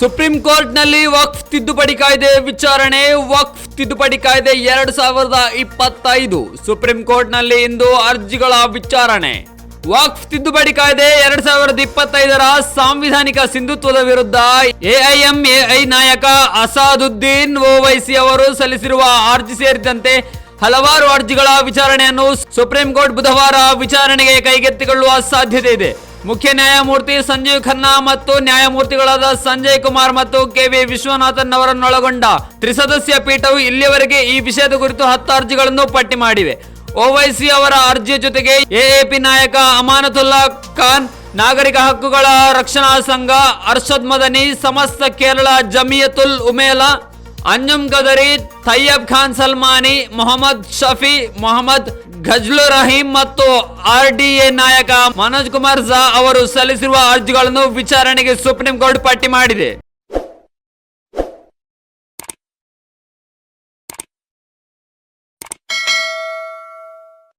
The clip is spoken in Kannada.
ಸುಪ್ರೀಂ ಕೋರ್ಟ್ನಲ್ಲಿ ವಕ್ಫ್ ತಿದ್ದುಪಡಿ ಕಾಯ್ದೆ ವಿಚಾರಣೆ, ವಕ್ಫ್ ತಿದ್ದುಪಡಿ ಕಾಯ್ದೆ ಎರಡು ಸಾವಿರದ ಇಪ್ಪತ್ತೈದು. ಸುಪ್ರೀಂ ಕೋರ್ಟ್ನಲ್ಲಿ ಇಂದು ಅರ್ಜಿಗಳ ವಿಚಾರಣೆ. ವಕ್ಫ್ ತಿದ್ದುಪಡಿ ಕಾಯ್ದೆ ಎರಡ್ ಸಾವಿರದ ಇಪ್ಪತ್ತೈದರ ಸಾಂವಿಧಾನಿಕ ಸಿಂಧುತ್ವದ ವಿರುದ್ಧ ಎಐಎಂಎಐ ನಾಯಕ ಅಸಾದುದ್ದೀನ್ ಓವೈಸಿ ಅವರು ಸಲ್ಲಿಸಿರುವ ಅರ್ಜಿ ಸೇರಿದಂತೆ ಹಲವಾರು ಅರ್ಜಿಗಳ ವಿಚಾರಣೆಯನ್ನು ಸುಪ್ರೀಂ ಕೋರ್ಟ್ ಬುಧವಾರ ವಿಚಾರಣೆಗೆ ಕೈಗೆತ್ತಿಕೊಳ್ಳುವ ಸಾಧ್ಯತೆ ಇದೆ. ಮುಖ್ಯ ನ್ಯಾಯಮೂರ್ತಿ ಸಂಜೀವ್ ಖನ್ನಾ ಮತ್ತು ನ್ಯಾಯಮೂರ್ತಿಗಳಾದ ಸಂಜಯ್ ಕುಮಾರ್ ಮತ್ತು ಕೆವಿ ವಿಶ್ವನಾಥನ್ ಅವರನ್ನೊಳಗೊಂಡ ತ್ರಿಸದಸ್ಯ ಪೀಠವು ಇಲ್ಲಿಯವರೆಗೆ ಈ ವಿಷಯದ ಕುರಿತು ಹತ್ತು ಅರ್ಜಿಗಳನ್ನು ಪಟ್ಟಿ ಮಾಡಿವೆ. ಓವೈಸಿ ಅವರ ಅರ್ಜಿಯ ಜೊತೆಗೆ ಎಎಪಿ ನಾಯಕ ಅಮಾನತುಲ್ಲಾ ಖಾನ್, ನಾಗರಿಕ ಹಕ್ಕುಗಳ ರಕ್ಷಣಾ ಸಂಘ, ಅರ್ಷದ್ ಮದನಿ, ಸಮಸ್ತ ಕೇರಳ ಜಮಿಯತುಲ್ ಉಮೇಲಾ ಅಂಜುಮ್ ಗದರಿ ತಯ್ಯಬ್ ಖಾನ್ ಸಲ್ಮಾನಿ, ಮೊಹಮ್ಮದ್ ಶಫಿ, ಮೊಹಮ್ಮದ್ ಘಜ್ಲು ರಹೀಂ ಮತ್ತು ಆರ್ ಡಿ ಎ ನಾಯಕ ಮನೋಜ್ ಕುಮಾರ್ ಝಾ ಅವರು ಸಲ್ಲಿಸಿರುವ ಅರ್ಜಿಗಳನ್ನು ವಿಚಾರಣೆಗೆ ಸುಪ್ರೀಂ ಕೋರ್ಟ್ ಪಟ್ಟಿ ಮಾಡಿದೆ.